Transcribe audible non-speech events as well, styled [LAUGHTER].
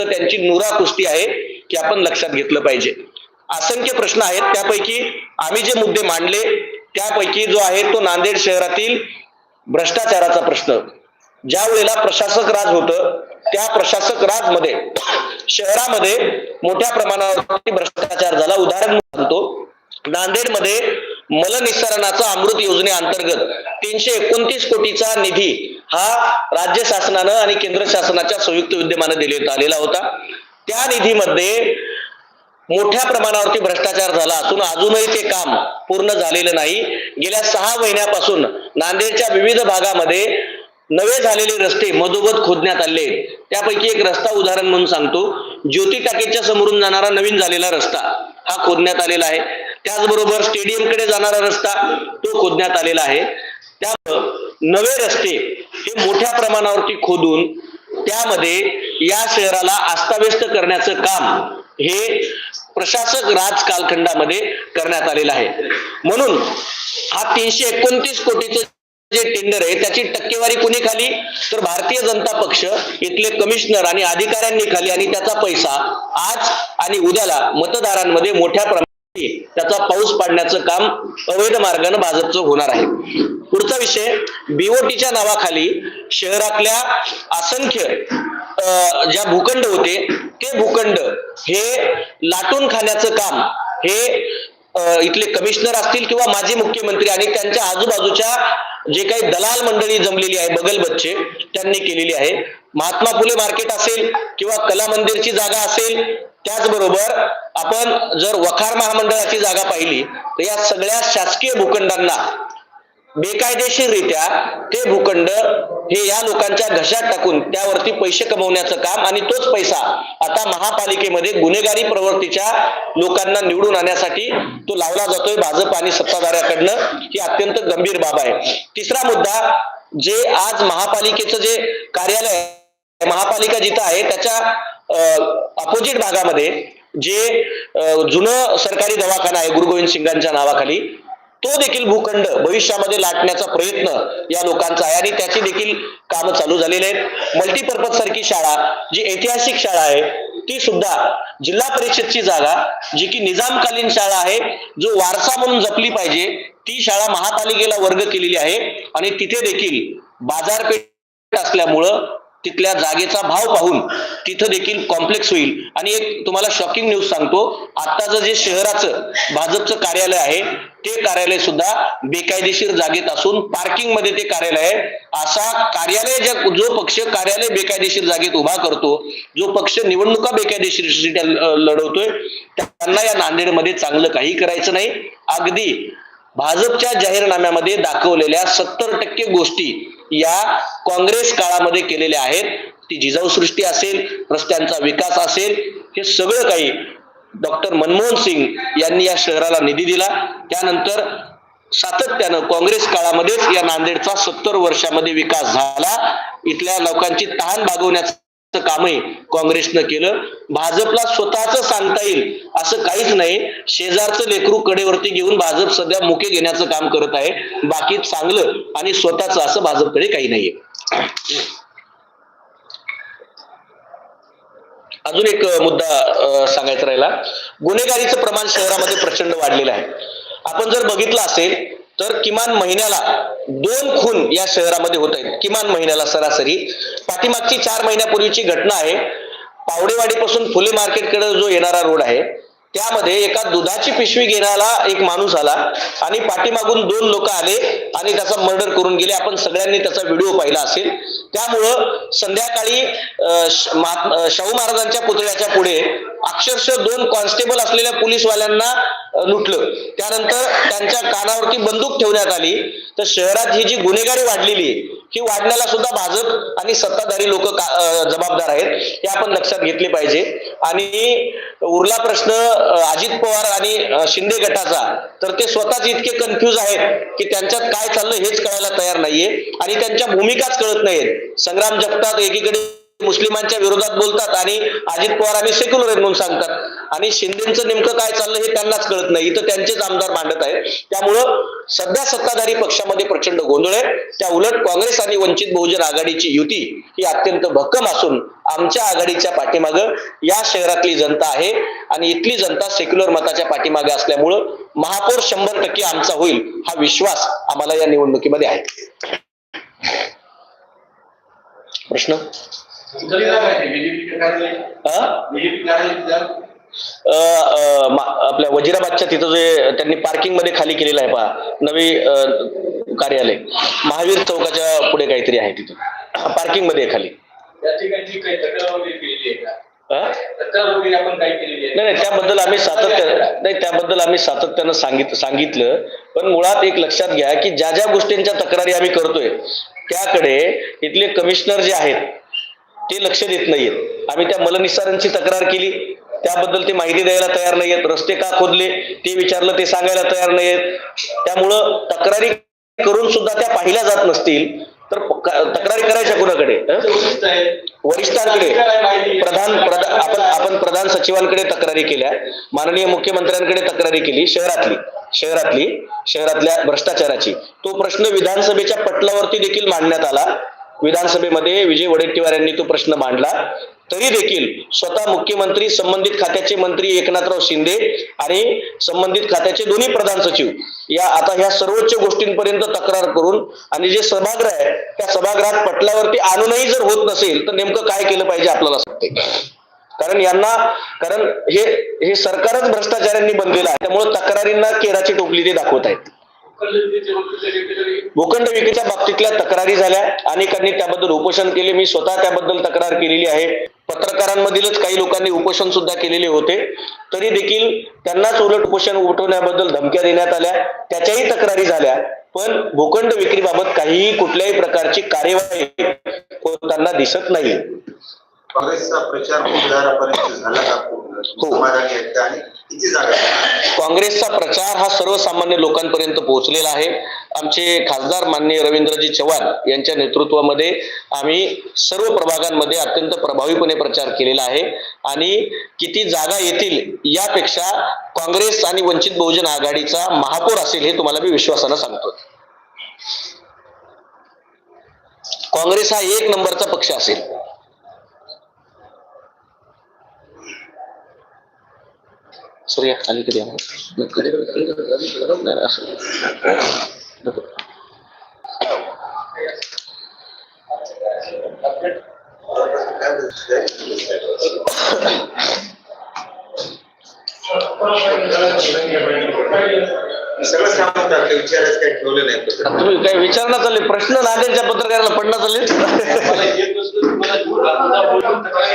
फक्त त्यांची नुरा कुस्ती आहे की आपण लक्षात घेतलं पाहिजे. असंख्य प्रश्न आहेत. त्यापैकी आम्ही जे मुद्दे मांडले त्यापैकी जो आहे तो नांदेड शहरातील भ्रष्टाचाराचा प्रश्न. ज्या वेळेला प्रशासक राज होतं त्या प्रशासक राजमध्ये शहरामध्ये मोठ्या प्रमाणावरती भ्रष्टाचार झाला. उदाहरण म्हणतो नांदेडमध्ये मल निसरणाचा अमृत योजनेअंतर्गत तीनशे एकोणतीस कोटीचा निधी हा राज्य शासनानं आणि केंद्र शासनाच्या संयुक्त विद्यमानं देण्यात आलेला होता. त्या निधीमध्ये मोठ्या प्रमाणावरती भ्रष्टाचार झाला असून अजूनही ते काम पूर्ण झालेलं नाही. गेल्या सहा महिन्यापासून नांदेडच्या विविध भागामध्ये नवे झालेले रस्ते मधोमध खोदण्यात आले. त्यापैकी एक रस्ता उदाहरण म्हणून सांगतो. ज्योती टाकेच्या समोरून जाणारा नवीन झालेला रस्ता हा खोदण्यात आलेला आहे. त्याचबरोबर स्टेडियमकडे जाणारा रस्ता तो खोदण्यात आलेला आहे. त्यामुळं नवे रस्ते हे मोठ्या प्रमाणावरती खोदून त्यामध्ये या शहराला अस्ताव्यस्त करण्याचं काम हे प्रशासक राज कालखंडामध्ये करण्यात आलेलं आहे. म्हणून हा तीनशे एकोणतीस कोटीचं जे टेंडर आहे त्याची टक्केवारी कुणी खाली? तर भारतीय जनता पक्ष इथले कमिशनर आणि अधिकाऱ्यांनी खाली आणि त्याचा पैसा आज आणि उद्याला मतदारांमध्ये मोठ्या प्रमाणात त्याचा पाऊस पाडण्याचं काम अवैध मार्गाने भाजपचं होणार आहे. पुढचा विषय बीओटीच्या नावाखाली शहरातल्या असंख्य ज्या भूखंड होते ते भूखंड हे लाटून खाण्याचं काम हे इथले कमिशनर असतील किंवा माजी मुख्यमंत्री आणि त्यांच्या आजूबाजूच्या जे काही दलाल मंडळी जमलेली आहे बगल बच्चे त्यांनी केलेली आहे. महात्मा फुले मार्केट असेल किंवा कला मंदिरची जागा असेल त्याचबरोबर आपण जर वखार महामंडळाची जागा पाहिली तर या सगळ्या शासकीय भूखंडांना बेकायदेशीररित्या ते भूखंड हे या लोकांच्या घशात टाकून त्यावरती पैसे कमवण्याचं काम आणि तोच पैसा आता महापालिकेमध्ये गुन्हेगारी प्रवृत्तीच्या लोकांना निवडून आणण्यासाठी तो लावला जातोय भाजप आणि सत्ताधाऱ्याकडनं. ही अत्यंत गंभीर बाब आहे. तिसरा मुद्दा जे आज महापालिकेचं जे कार्यालय महापालिका जिथं आहे त्याच्या अपोजिट भागामध्ये जे जुनं सरकारी दवाखाना आहे गुरु गोविंद सिंगांच्या नावाखाली तो देखील भूखंड भविष्यामध्ये लाटण्याचा प्रयत्न या लोकांचा आहे आणि त्याची देखील कामं चालू झालेली आहेत. मल्टीपर्पज सारखी शाळा जी ऐतिहासिक शाळा आहे ती सुद्धा जिल्हा परिषदची जागा जी की निजामकालीन शाळा आहे जो वारसा म्हणून जपली पाहिजे ती शाळा महापालिकेला वर्ग केलेली आहे. आणि तिथे देखील बाजारपेठ असल्यामुळं तिथल्या जागेचा भाव पाहून तिथं देखील कॉम्प्लेक्स होईल. आणि एक तुम्हाला शॉकिंग न्यूज सांगतो आत्ताचं जे शहराचं भाजपचं कार्यालय आहे ते कार्यालय सुद्धा बेकायदेशीर जागेत असून पार्किंगमध्ये ते कार्यालय आहे. असा कार्यालय ज्या जो पक्ष कार्यालय बेकायदेशीर जागेत उभा करतो जो पक्ष निवडणुका बेकायदेशीर लढवतोय त्यांना या नांदेडमध्ये चांगलं काही करायचं नाही. अगदी भाजपच्या जाहीरनाम्यामध्ये दाखवलेल्या सत्तर टक्के गोष्टी या काँग्रेस काळामध्ये केलेल्या आहेत. ती जिजाऊ सृष्टी असेल रस्त्यांचा विकास असेल हे सगळं काही डॉक्टर मनमोहन सिंग यांनी या शहराला निधी दिला. त्यानंतर सातत्यानं काँग्रेस काळामध्येच या नांदेडचा सत्तर वर्षामध्ये विकास झाला. इथल्या लोकांची तहान भागवण्याचं कामही काँग्रेसनं केलं. भाजपला स्वतःच सांगता येईल असं काहीच नाही. शेजारचं लेकरू कडेवरती घेऊन भाजप सध्या मुके घेण्याचं काम करत आहे. बाकी चांगलं आणि स्वतःच असं भाजपकडे काही नाहीये. अजून एक मुद्दा सांगायचा राहिला. गुन्हेगारीचं प्रमाण शहरामध्ये प्रचंड वाढलेलं आहे. आपण जर बघितलं असेल तर किमान महिन्याला दोन खून या शहरामध्ये होत आहेत. किमान महिन्याला सरासरी. पाठीमागची चार महिन्यापूर्वीची घटना आहे. पावडेवाडीपासून फुले मार्केटकडे जो येणारा रोड आहे त्यामध्ये एका दुधाची पिशवी घेण्याला एक माणूस आला आणि पाठीमागून दोन लोक आले आणि त्याचा मर्डर करून गेले. आपण सगळ्यांनी त्याचा व्हिडिओ पाहिला असेल. त्यामुळं संध्याकाळी शाहू महाराजांच्या पुतळ्याच्या पुढे अक्षरशः दोन कॉन्स्टेबल असलेल्या पोलीसवाल्यांना लुटलं. त्यानंतर त्यांच्या कानावरती बंदूक ठेवण्यात आली. तर शहरात ही जी गुन्हेगारी वाढलेली आहे ही वाढण्याला सुद्धा भाजप आणि सत्ताधारी लोक जबाबदार आहेत. हे आपण लक्षात घेतले पाहिजे. आणि उरला प्रश्न अजित पवार आणि शिंदे गटाचा. तर ते स्वतःच इतके कन्फ्युज आहेत की त्यांच्यात काय चाललं हेच कळायला तयार नाहीये आणि त्यांच्या भूमिकाच कळत नाहीयेत. संग्राम जगतात एकीकडे मुस्लिमांच्या विरोधात बोलतात आणि अजित पवार आणि सेक्युलर आहेत म्हणून सांगतात. आणि शिंदेचं नेमकं काय चाललं हे त्यांनाच कळत नाही. इथं त्यांचेच आमदार मांडत आहेत. त्यामुळं सध्या सत्ताधारी पक्षामध्ये प्रचंड गोंधळ आहे. त्या उलट काँग्रेस आणि वंचित बहुजन आघाडीची युती ही अत्यंत भक्कम असून आमच्या आघाडीच्या पाठीमागं या शहरातली जनता आहे. आणि इथली जनता सेक्युलर मताच्या पाठीमागे असल्यामुळं महापौर शंभर टक्के आमचा होईल हा विश्वास आम्हाला या निवडणुकीमध्ये आहे. प्रश्न? आपल्या वजिराबादच्या तिथं जे त्यांनी पार्किंगमध्ये खाली केलेलं आहे पहा. नवी कार्यालय. महावीर चौकाच्या पुढे काहीतरी आहे तिथं. पार्किंगमध्ये खाली. ठिकाणी काही तक्रार वगैरे केलेली आहे का? नाही नाही त्याबद्दल आम्ही सातत्यानं नाही त्याबद्दल आम्ही सातत्यानं सांगित सांगितलं. पण मुळात एक लक्षात घ्या की ज्या ज्या गोष्टींच्या तक्रारी आम्ही करतोय त्याकडे इथले कमिशनर जे आहेत ते लक्ष देत नाहीयेत. आम्ही त्या मलनिस्सारांची तक्रार केली. त्याबद्दल ते माहिती द्यायला तयार नाहीयेत. रस्ते का खोदले ते विचारलं ते सांगायला तयार नाहीयेत. त्यामुळं तक्रारी करून सुद्धा त्या पाहिल्या जात नसतील. तर तक्रारी करायच्या कुणाकडे? वरिष्ठांकडे. प्रधान आपण आपण प्रधान सचिवांकडे तक्रारी केल्या. माननीय मुख्यमंत्र्यांकडे तक्रारी केली शहरातली शहरातली शहरातल्या भ्रष्टाचाराची. तो प्रश्न विधानसभेच्या पटलावरती देखील मांडण्यात आला. विधानसभेमध्ये विजय वडेट्टीवार यांनी तो प्रश्न मांडला. तरी देखील स्वतः मुख्यमंत्री संबंधित खात्याचे मंत्री एकनाथराव शिंदे आणि संबंधित खात्याचे दोन्ही प्रधान सचिव या आता ह्या सर्वोच्च गोष्टींपर्यंत तक्रार करून आणि जे सभागृह आहे त्या सभागृहात पटलावरती आणूनही जर होत नसेल तर नेमकं काय केलं पाहिजे आपल्याला सांगते कारण यांना कारण हे हे सरकारच भ्रष्टाचारांनी बनलेलं आहे त्यामुळे तक्रारींना केराची टोपली ते दाखवत आहेत. भूखंड विक्रीच्या बाबतीतल्या तक्रारी झाल्या अनेकांनी त्याबद्दल उपोषण केले. मी स्वतः त्याबद्दल तक्रार केलेली आहे. पत्रकारांमधीलच काही लोकांनी उपोषण सुद्धा केलेले होते. तरी देखील त्यांनाच उलट उपोषण उठवण्याबद्दल धमक्या देण्यात आल्या. त्याच्याही तक्रारी झाल्या. पण भूखंड विक्रीबाबत काहीही कुठल्याही प्रकारची कार्यवाही होताना दिसत नाही काँग्रेसचा प्रचार हो. काँग्रेसचा प्रचार हा सर्वसामान्य लोकांपर्यंत पोहोचलेला आहे. आमचे खासदार माननीय रवींद्रजी चव्हाण यांच्या नेतृत्वामध्ये आम्ही सर्व प्रभागांमध्ये अत्यंत प्रभावीपणे प्रचार केलेला आहे. आणि किती जागा येतील यापेक्षा काँग्रेस आणि वंचित बहुजन आघाडीचा महापौर असेल हे तुम्हाला मी विश्वासानं सांगतो काँग्रेस हा एक नंबरचा पक्ष असेल. सूर्या खाली सगळं सामान टाकलं विचारायचं काही ठेवलं नाही. तुम्ही काय विचारणार चालले? प्रश्न नांदेडच्या पत्रकाराला पडणार चालले? [LAUGHS]